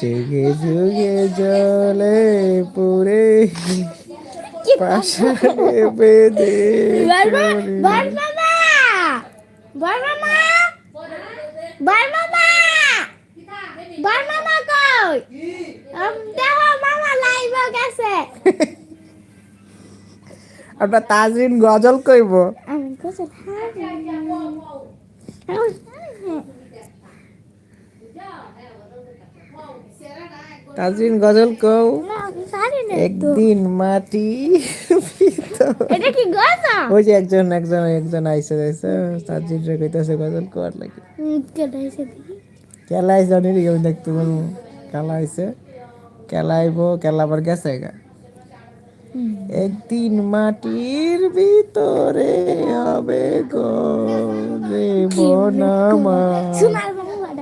যুগে যুগে জলে পুরে পাশারে বেঁধে আপনার তাজরিন গজল কইব। আমি কোথায় তাজরিন গজল কও। একদিন মাটি এটা কি গাছা ওই যে একজন একজন একজন আইসে আইসে তাজরিন রে কইতাছে গজল কর লাগে। কেটাইছে দেখি। কেলা আইসে অনেক আমি দেখতে বলব কেলা আইসে কেলা আইবো কেলা আবার গেছে গা। একদিন মাটির ভিতরে হবে গো রে বনামা সোনার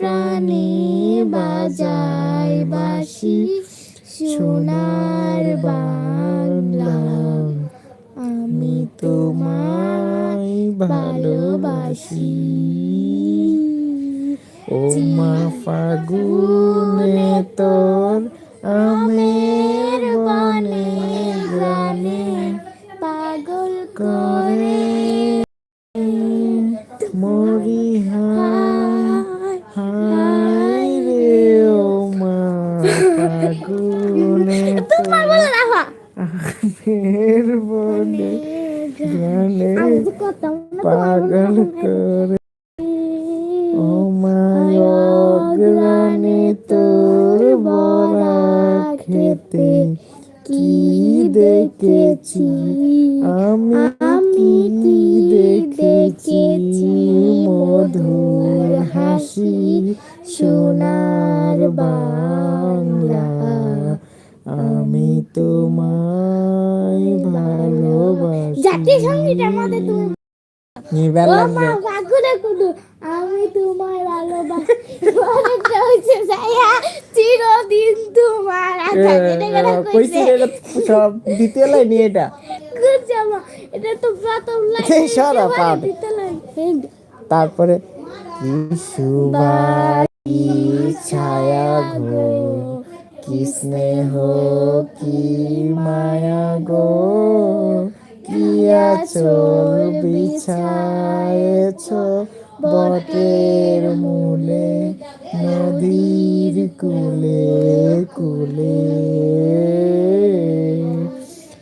প্রাণে বাজায় বাসি সোনার বাংলা। আমি তোমায় ভালোবাসি। ও মা ফাগুনে তোর আমের আমের বনে গ্রামে আমি তো করতাম না পাগল করে ও মায়াগ্রানে তোর বড়া খেতে কি দেখেছি? আমি কি দেখেছি? মধুর হাসি সোনার বাংলা। আমি তোমায় ভালোবাসি জাতীয় সঙ্গীতের মধ্যে তুমি নিবেল লাগবে। মা কুদু আমি তোমার ভালোবাসি। অনেকটা হচ্ছে যাইয়া চিরদিন তোমার আচ্ছা এটা কেন কইছে? সব দ্বিতীয় লাইন এটা। কুচা মা এটা তো প্রথম লাইন। এই সরা পাও। তারপরে ছায়া কি স্নেহ, কি মায়া গো? কি আচল বিছায়েছ বটের মূলে, নদীর কুলে কুলে?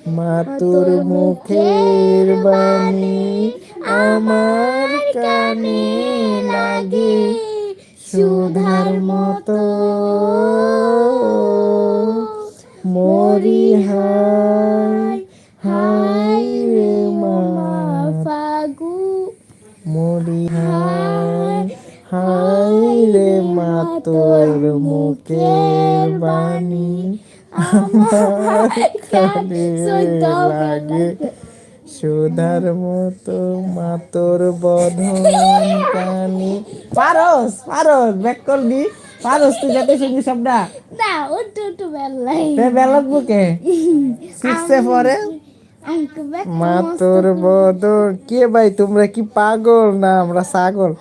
মাতুর মুখের বাণী আমার কানে লাগে। সুধার মতো মরি হায় হায় রে মা ফাগু মরি হায় হায় রে মা তোর মুখের বাণী। আমার কানে লাগে। সুধার মতো মাতর বধন কানি। পারস পারস ব্যাক করবি। পারস তুই যাতে শুনি সবটা না উঠু উঠু বেলাই তে বেলক বুকে। সিক্সে পরে? মাতর বদন কে ভাই তোমরা কি পাগল? না আমরা ছাগল।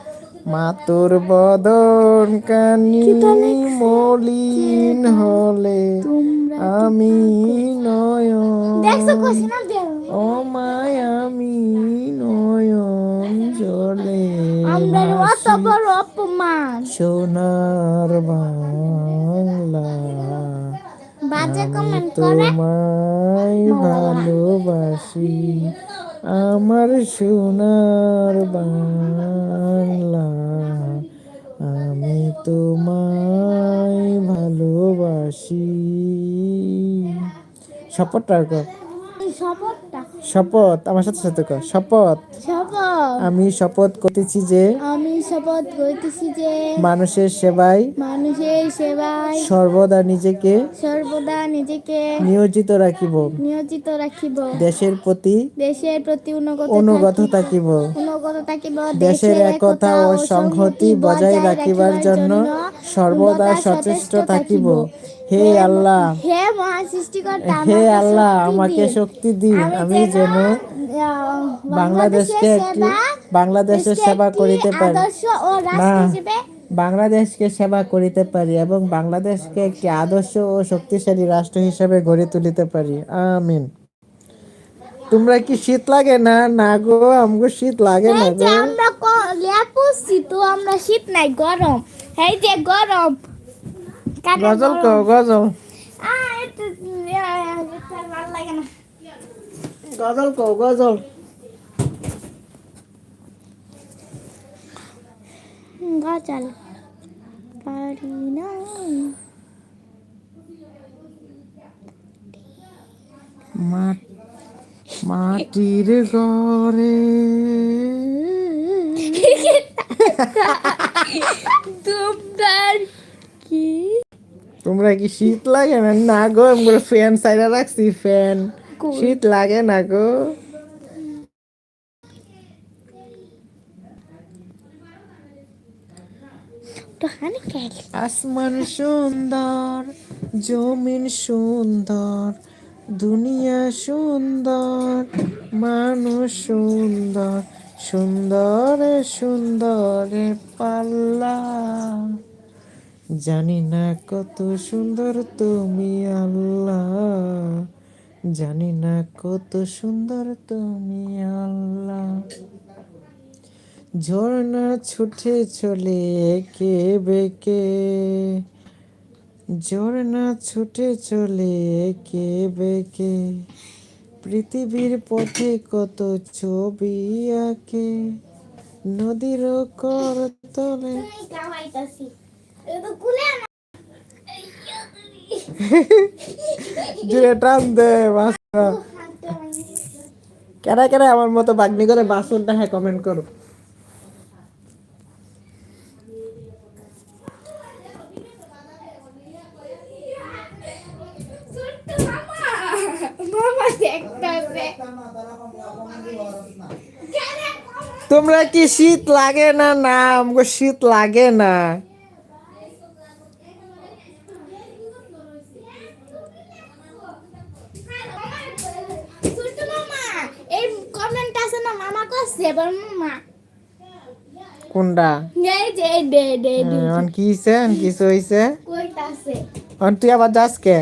মাতর বদন কানি মলিন হলে আমি নয়ন। দেখছ কোশ্চেন দেও ও মায় আমি নয়ন জলে অপমান। সোনার বাংলা। তোমায় ভালোবাসি আমার সোনার বাংলা। আমি তোমায় ভালোবাসি। শপথটা শপথটা? শপথ আমার সাথে সাথে কর শপথ। শপথ। আমি শপথ করতেছি যে আমি শপথ করতেছি যে মানুষের সেবায় মানুষের সেবায় সর্বদা নিজেকে সর্বদা নিজেকে নিয়োজিত রাখিব। নিয়োজিত রাখিব। দেশের প্রতি দেশের প্রতি অনুগত অনুগত থাকিব। অনুগত থাকিব। দেশের একতা ও সংহতি বজায় রাখিবার জন্য সর্বদা সচেষ্ট থাকিব। হে আল্লাহ। হে মহান সৃষ্টিকর্তা হে আল্লাহ আমাকে শক্তি দিন। আমি যেন বাংলাদেশকে একটি বাংলাদেশের সেবা করিতে পারি। আদর্শ ও রাষ্ট্র না। হিসেবে বাংলাদেশকে সেবা করিতে পারি এবং বাংলাদেশকে একটি আদর্শ ও শক্তিশালী রাষ্ট্র হিসেবে গড়ে তুলিতে পারি। আমিন। তোমরা কি শীত লাগে না? না গো আমগো শীত লাগে না গো। আমরা ক- লেপুছি তো আমরা শীত নাই গরম। এই যে গরম গজল। কও গজল। গজল কও গজল। গজল পারি না মাটির ঘরে। তোমার কি তোমরা কি শীত লাগে না? না গো আমরা ফ্যান সাইডে রাখছি ফ্যান। শীত লাগে না গো। আসমান সুন্দর জমিন সুন্দর দুনিয়া সুন্দর মানুষ সুন্দর সুন্দরে সুন্দরে পাল্লা। জানি না কত সুন্দর তুমি আল্লাহ। জানি না কত সুন্দর তুমি আল্লাহ। ঝর্ণা ছুটে চলে একে বেকে। ঝর্ণা ছুটে চলে একে বেকে। পৃথিবীর পথে কত ছবি আঁকে। নদীর কর তলে জুড়ে টান কেনা কেনা আমার মতো বাগনি করে বাসনটা হ্যাঁ কমেন্ট করো। তোমরা কি শীত লাগে না না? আমাকে শীত লাগে না ছোট মামা এই কমেন্ট আছে না মামা করছে এবার মামা কোনটা? এই যে দে দে দে অন কি হইছে? অন কিছু হইছে? অন তুই আবার যাস কে?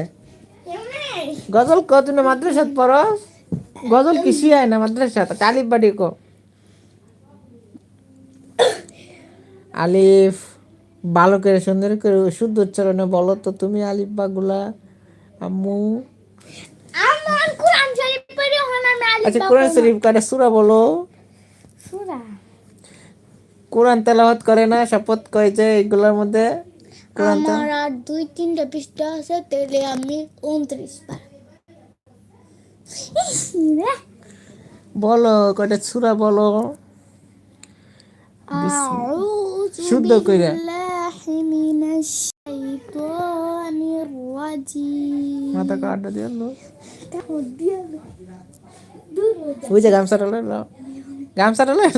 গজল ক না মাদ্রাসাত পড়স গজল কি শিয়ায় না মাদ্রাসাত। আলিফ বাড়ি কো। আলিফ ভালো করে সুন্দর করে শুদ্ধ উচ্চারণে বলো তো তুমি আলিফ বা গুলা আম্মু আচ্ছা কোরআন শরীফ কাটা সুরা বলো? কোরআন তেলাওয়াত করে না শপথ করেছে এগুলোর মধ্যে আমার আর দুই তিনটা পৃষ্ঠা আছে তাহলে আমি উনত্রিশ বলো বলো? শুদ্ধ করে মাথা কাটা দিয়ে গামছাটা লো। Gamsar dulu ya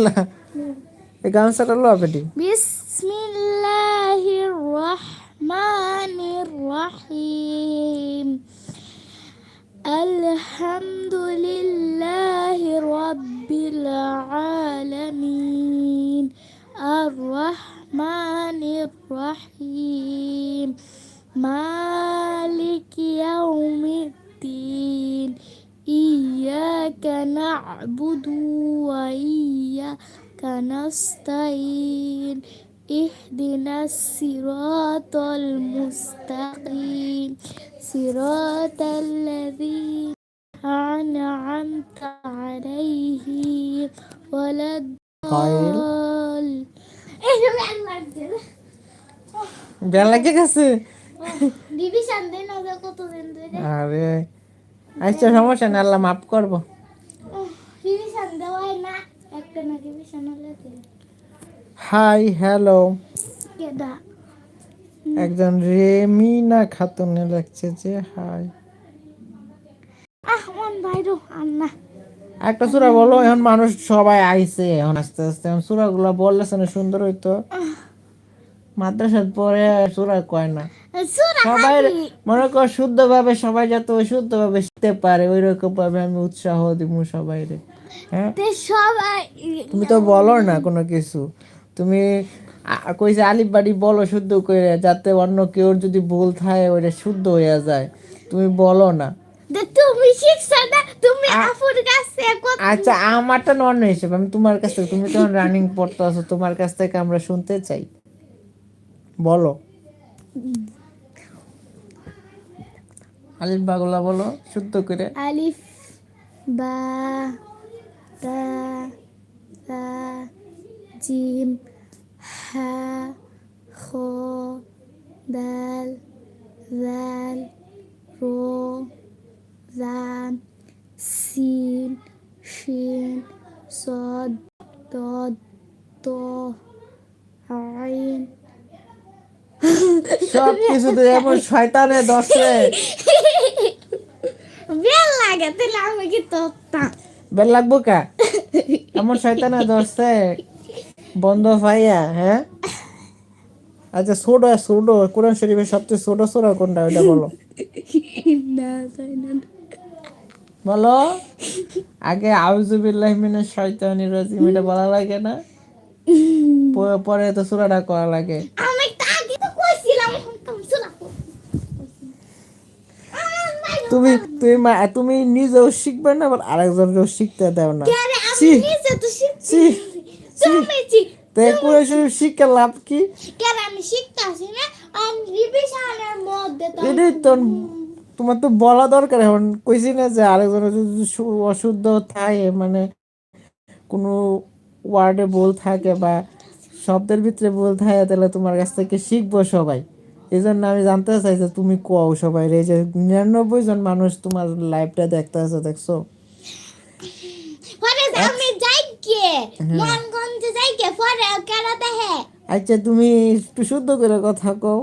eh, Gamsar dulu apa di? Bismillahirrahmanirrahim. Alhamdulillahi Rabbil Alamin Ar-Rahmanir Yaumiddin. إياك نعبد وإياك نستعين اهدنا الصراط المستقيم صراط الذين أنعمت عليهم ولا الضال বেলা লাগে গেছে ডিভিশন দেন কতদিন ধরে আরে আচ্ছা সমস্যা না আল্লাহ মাফ করব। হাই হ্যালো একজন রেমিনা খাতুনে লাগছে যে হাই একটা সুরা বলো এখন মানুষ সবাই আইছে এখন আস্তে আস্তে। এখন সুরাগুলো বললেছে না সুন্দর হইতো। মাদ্রাসার পরে সুরা কয় না? সবাই মনে কর শুদ্ধ ভাবে সবাই যাতে শুদ্ধ ভাবে শিখতে পারে ওই রকম ভাবে আমি উৎসাহ দিব সবাই রে। হ্যাঁ? সবাই তুমি তো বলো না কোনো কিছু। তুমি কইছে আলিফ বাড়ি বলো শুদ্ধ করে যাতে অন্য কেউ যদি ভুল থাকে ওইটা শুদ্ধ হয়ে যায়। তুমি বলো না। তে তুমি শিখছো না তুমি আপুর কাছে কত আচ্ছা আমারটা নন হিসেবে আমি তোমার কাছ থেকে তুমি যখন রানিং পড়তে আছো তোমার কাছ থেকে আমরা শুনতে চাই। বলো। আলিফ বাগুলা বলো শুদ্ধ করে। আলিফ বা তা তা জিম হা খ দাল জাল রো জাম সিন শিন সদ তদ ত আইন সব কিছু তো এমন শয়তানে দশে। বেল লাগে তাহলে আমি কি তোরতাম বেল লাগবো কা? এমন শয়তানে দশে। বন্ধ ভাইয়া হ্যাঁ? আচ্ছা ছোটো ছোটো কোরআন শরীফের সবচেয়ে ছোট ছোটো কোনটা ওইটা বলো। না তাই না। বলো। আগে আউজুবিল্লাহ মিনাশ শাইতানির রাজিম এটা বলা লাগে না? পরে তো সূরাটা করা লাগে আমি তো আগে তো কইছিলাম এখন তো শোনা তুমি তুমি মা- তুমি নিজেও শিখবে না আবার আরেকজনকেও শিখতে দাও না। আরে আমি ছি। নিজে তো শিখছি ছি, তুমি ছি। তো এই কোরআন শরীফ শিক্ষা লাভ কি? কেন আমি শিখতাছি না? আমি রিভিশনের মধ্যে তো এটাই তো তোমার তো বলা দরকার এখন কইছি না যে আরেকজনের যদি অশুদ্ধ থাকে মানে কোনো ওয়ার্ডে ভুল থাকে বা শব্দের ভিতরে বল থাকে তাহলে তোমার কাছ থেকে শিখব সবাই। এই জন্য আমি জানতে চাই যে তুমি কও সবাই এই যে নিরানব্বই জন মানুষ তোমার লাইভটা দেখতে আছে দেখছ? আমি যাই কে মনগঞ্জে যাই কে পরে কেন দেখে আচ্ছা তুমি একটু শুদ্ধ করে কথা কও।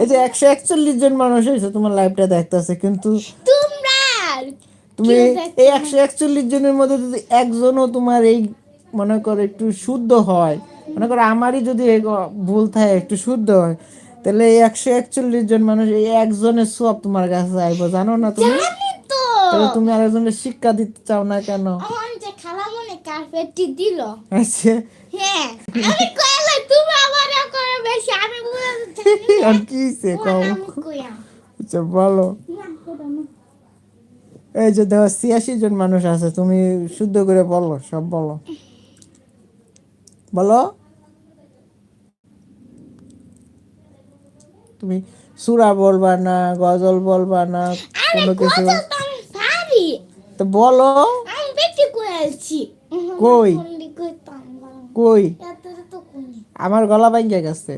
এই যে একশো একচল্লিশ জন মানুষ হয়েছে তোমার লাইভটা দেখতেছে কিন্তু তুমি এই একশো একচল্লিশ জনের মধ্যে যদি একজনও তোমার এই মনে করো একটু শুদ্ধ হয় মনে করো আমারই যদি ভুল থাকে একটু শুদ্ধ হয় তাহলে একশো একচল্লিশ জন মানুষ এই একজনের সব তোমার কাছে আইবো জানো না তুমি? তাহলে তুমি আরেকজনের শিক্ষা দিতে চাও না কেন? কার্পেটটি দিল। আচ্ছা। হ্যাঁ। আমি কইলে তুমি আমার করে বেশি আমি বুঝতে আর কি কও? আচ্ছা বলো। এই যে দেখো ছিয়াশি জন মানুষ আছে তুমি শুদ্ধ করে বলো সব বলো। বলো? তুমি সুরা বলবা না গজল বলবা না কোনো কিছু তো বলো। কই? কই? আমার গলা ভাঙ্গে গেছে।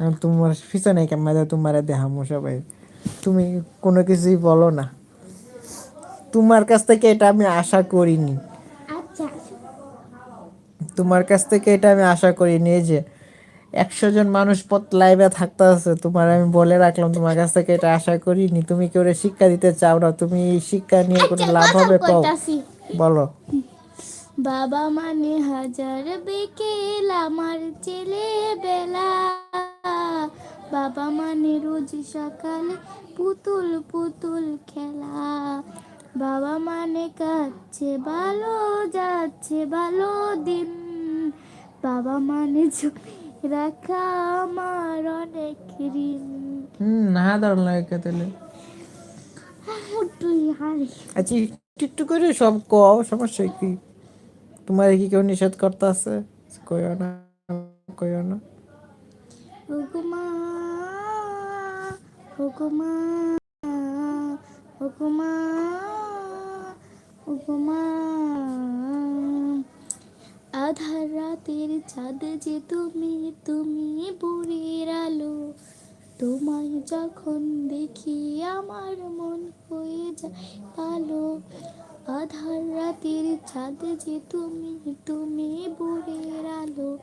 তোমার পিছনে ক্যামেরা তোমার দেখামো সবাই। তুমি কোনো কিছুই বলো না। তোমার কাছ থেকে এটা আমি আশা করিনি। তোমার কাছ থেকে এটা আমি আশা করিনি এই যে একশো জন মানুষ পথ লাইভে থাকতে আছে তোমার আমি বলে রাখলাম তোমার কাছ থেকে এটা আশা করিনি তুমি কেউ শিক্ষা দিতে চাও না? তুমি এই শিক্ষা নিয়ে কোনো লাভ হবে কইতাছি বলো। বাবা মানে হাজার বিকেল আমার ছেলে বেলা বাবা মানে রোজ সকালে পুতুল পুতুল খেলা। বাবা মানে কাচ্ছে ভালো যাচ্ছে ভালো দিন বাবা মানে রাখা আমার অনেক ঋণ। হুম না দারুণ লাগে কে তাহলে আচ্ছা একটু একটু করে সব কও সমস্যা কি? তোমার কি কেউ নিষেধ করতে আছে? কইও না কইও না। হুকুমা হুকুমা হুকুমা হুকুমা। আধার রাতের চাঁদ যে তুমি তুমি বুড়ির আলো। তোমায় যখন দেখি আমার মন হয়ে যায় ভালো আধার রাতের চাঁদ যে তুমি তুমি ভোরের আলো।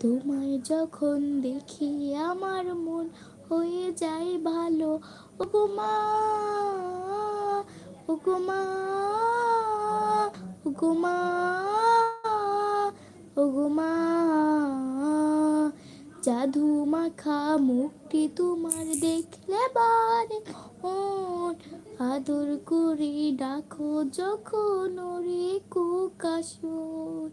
তোমায় যখন দেখি আমার মন হয়ে যায় ভালো। ওগো মা, ওগো মা ওগো মা জাদু মাখা মুখটি তোমার দেখলে বারে মন। আদর করে ডাকো যখন ওরে কুকাশন।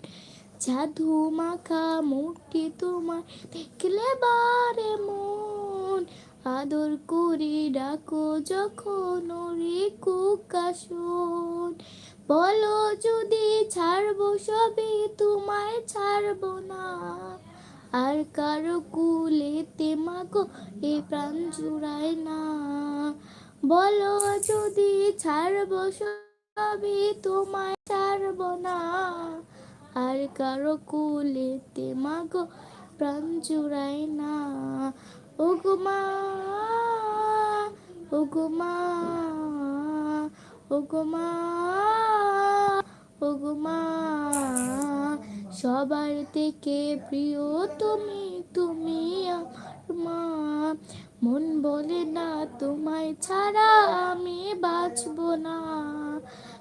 জাদু মাখা মুখটি তোমার দেখলে বারে মন। আদর করে ডাকো যখন ওরে কুকাশন। বলো যদি ছাড়বো সবে, তোমায় ছাড়বো না। আর কারও কুলেতে মাগো, এ প্রাণ জুড়ায় না। বলো যদি ছাড়বো সবে, তোমায় ছাড়বো না। আর কারও কুলেতে মাগো প্রাণ জুড়ায় না। ওগো মা, ওগো মা ওগো মা ওগো মা, সবার থেকে প্রিয় তুমি তুমি আমার মা। মন বলে না, তোমায় ছাড়া আমি বাঁচবো না।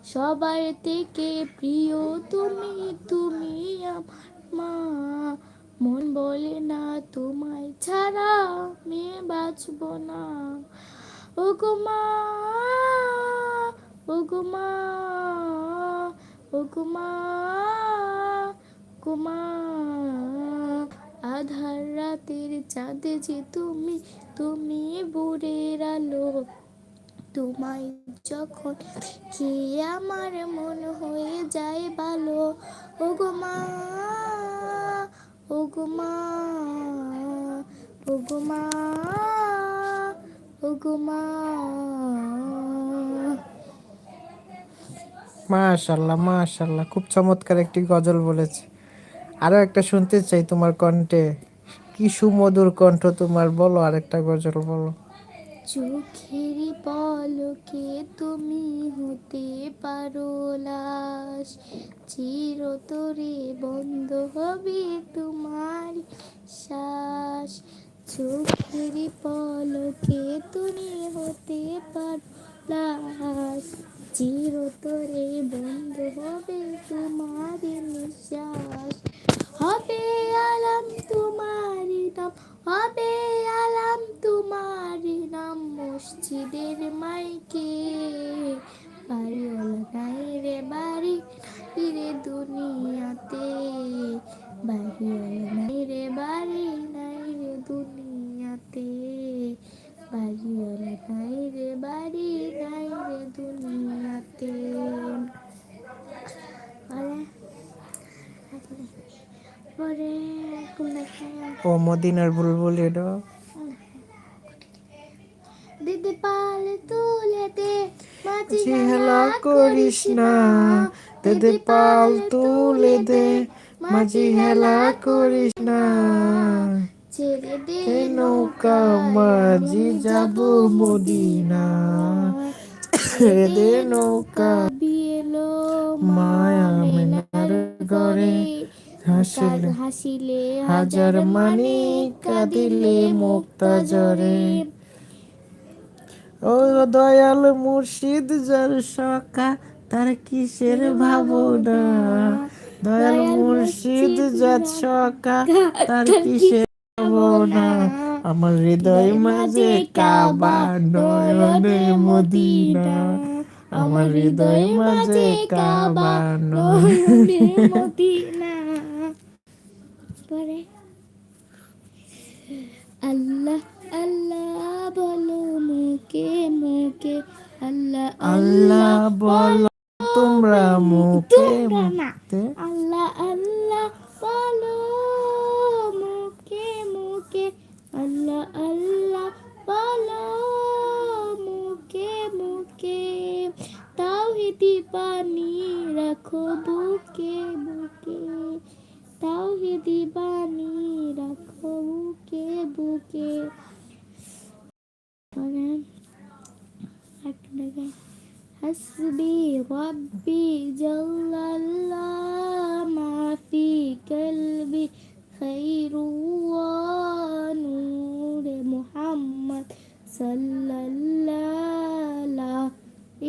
সবার থেকে প্রিয় তুমি তুমি আমার মা। মন বলে না, তোমায় ছাড়া আমি বাঁচবো না। ওগো মা ওগো মা মা কুমা আধার রাতের চাঁদে যে তুমি তুমি বুড়ের আলো। তোমায় যখন কি আমার মন হয়ে যায় ভালো ওগো মা ওগো মা ওগো মা ওগো মা মাশাল্লাহ মাশাল্লাহ। খুব চমৎকার একটি গজল বলেছে। আরও একটা শুনতে চাই তোমার কণ্ঠে। কি সুমধুর কণ্ঠ তোমার, বলো আরেকটা গজল বলো। চোখের পলকে তুমি হতে পারো লাশ, চিরতরে বন্ধ হবে তোমার শ্বাস। চোখের পলকে তুমি হতে পারো লাশ, চিরতরে মদিনার বুলবুল এটা দিদি পাল তুলে দে জি হেলা করিস না। দেদে পাল তুলে দে মাঝি হেলা করিস না। ছেড়ে দে নৌকা মাঝি যাব মদিনা। ছেড়ে দে নৌকা। বিয়েলো মায়া মেনার ঘরে। হাসিলে হাসিলে হাজার মানি কাঁদিলে মুক্তা জরে ও দয়াল মুর্শিদ যার সকা তার কিসের ভাবনা? দয়াল মুর্শিদ যার সকা তার কিসের ভাবনা? আমার হৃদয় মাঝে কাবা নয়নে মদিনা। আমার হৃদয় মাঝে কাবা নয়নে মদিনা পরে আল্লাহ আল্লাহ বলো মুখে মুখে। আল্লাহ আল্লাহ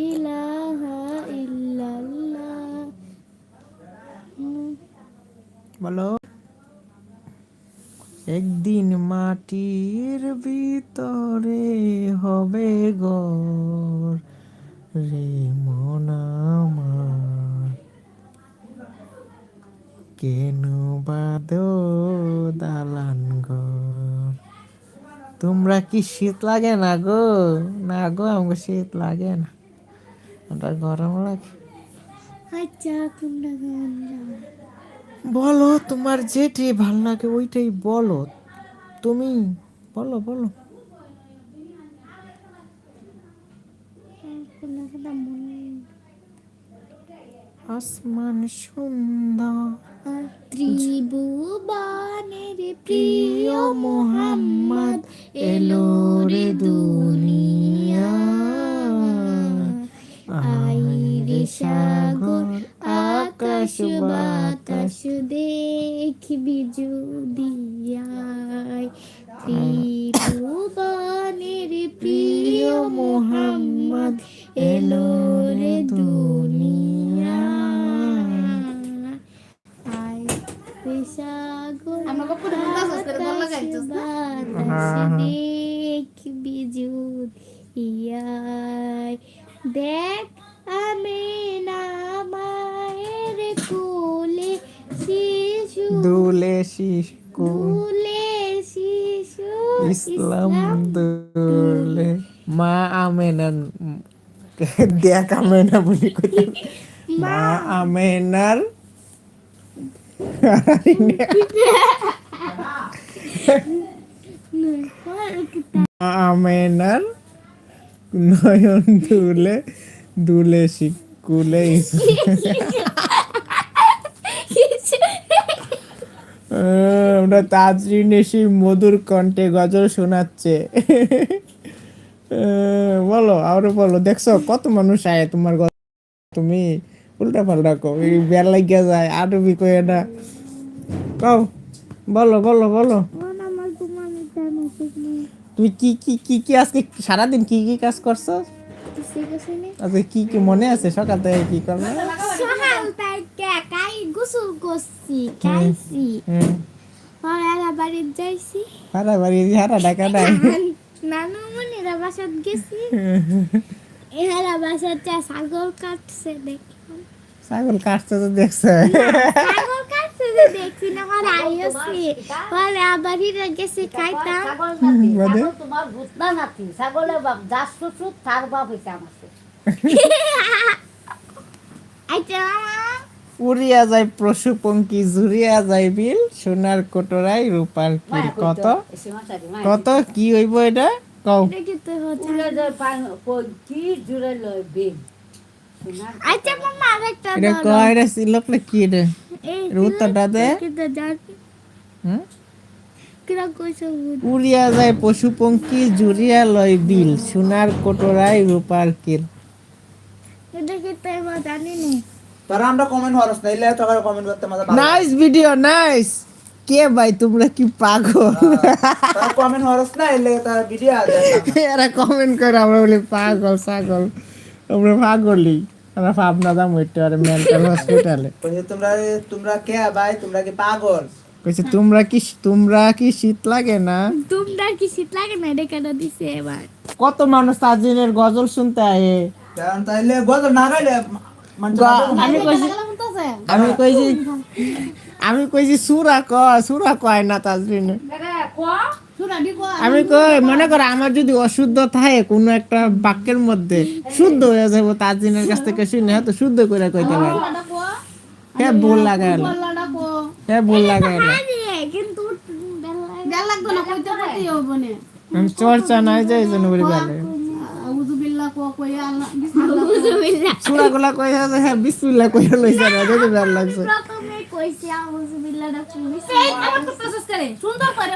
ইলাহা বলো। একদিন মাটির ভিতরে হবে ঘর রে মন আমার। কেন বাদো দালান ঘর? তোমরা কি শীত লাগে না গো? না গো আমাকে শীত লাগে না। ওটা গরম লাগে। আচ্ছা বলো তোমার যেটি ভালো লাগে ওইটাই বলো। তুমি বলো বলো আসমান সুন্দর। ত্রিভুবনের প্রিয় মোহাম্মদ এলো রে দুনিয়া। আই রে সাগর আকাশ বাতাস দেখবি ত্রিভুবনের প্রিয় মোহাম্মদ এলো রে দুনিয়া আয় রে সাগর আমাকে পুরো বুঝা সস্তা করে বল লাগাইছস না? বাতাস দেখবি যুদিয়ায় দেখ আমি না মায়ের কোলে শিশু দুলে শিশু দুলে শিশু ইসলাম দুলে মা আমেনার দেখ আমেনা বলি কইতাম মা আমেনার আমেনার নয়ন দুলে দুলে শিকুলে আমরা তাজরিন এসে মধুর কণ্ঠে গজল শোনাচ্ছে। বলো, আরও বলো। দেখছ, কত মানুষ আয় তোমার তুমি উল্টা পাল্টা কও এই বেল লাগিয়া যায় আরবি কয়ে না। কও বলো বলো বলো। তুমি কি কি কি কি আজকে সারাদিন কি কি কাজ করছ? আজকে কি কি মনে আছে? সকাল থেকে কি করবে? সকাল থেকে কাই গোসল করছি খাইছি। যাইছি। হারা বাড়ি হারা ডাকা নাই। নানু মনিরা বাসাত গেছি। ছাগল কাটছে দেখলাম ছাগল কাটছে তো দেখছে। ছাগল কাটছে যে দেখছি না আমার আইসি পরে আবার হিরা খাইতাম ছাগল নাতি বাদে? ছাগল তোমার ভূত না নাতি। ছাগলের বাপ যার শ্বশুর তার বাপ হইছে আমার শ্বশুর। উড়িয়া যায় পশু পঙ্কি জুড়িয়া যায় বিল সোনার কোটরাই রূপার কিল। কত? কত? কি হইব এটা? কও। কি জুড়ে লয় বেল। আচ্ছা মামা আরেকটা এটা ধরো। কয় এটা সিলক না কি উত্তরটা দে। হুম? উড়িয়া যায় পশু পঙ্কি জুড়িয়া লয় বিল সোনার কোটরাই রূপার কিল। এটা কি তো জানি না? তোরা আমরা কমেন্ট হরস না ইলে তোরা কমেন্ট করতে মজা নাইস ভিডিও নাইস কে ভাই তোমরা কি পাগল? তোরা কমেন্ট হরস না ইলে তার ভিডিও আছে এরা কমেন্ট করে আমরা বলি পাগল ছাগল। আমরা পাগলই আমরা ভাবনা দাম হইতে পারে মেন্টাল হসপিটালে বলছি তোমরা তোমরা কে ভাই? তোমরা কি পাগল? কইছে তোমরা কি তোমরা কি শীত লাগে না? তোমরা কি শীত লাগে না? এটা কেন দিছে এবার? কত মানুষ তাজিনের গজল শুনতে আয়ে কারণ তাইলে গজল না গাইলে আমি কইছি আমি কইছি আমি কইছি সুরা ক সুরা কয় না তাজরিনে আমি কই মনে করো আমার যদি অশুদ্ধ থাকে কোনো একটা বাক্যের মধ্যে শুদ্ধ হয়ে যাব তাজরিনের কাছ থেকে শুনে হয়তো শুদ্ধ করে কইতে পারে। হ্যাঁ ভুল লাগায় না হ্যাঁ ভুল লাগায় না চর্চা নাই যে এই জন্য বলি বলে কই বিসমিল্লাহ কই হ্যাঁ লইছে না যদি ভালো লাগছে। আমার তো প্রসেস করে। সুন্দর করে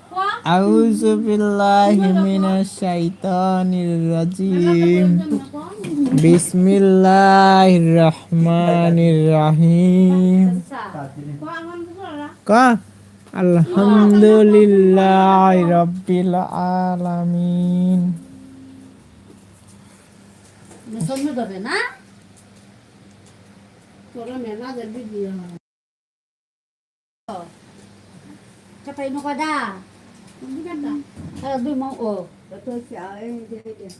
মনে আউযু বিল্লাহি মিনাশ শাইতানির রাজিম বিসমিল্লাহির রহমানির রহিম কা আলহামদুলিল্লাহ রাব্বিল আলামিন না তোরা নকদা দুই মাও ও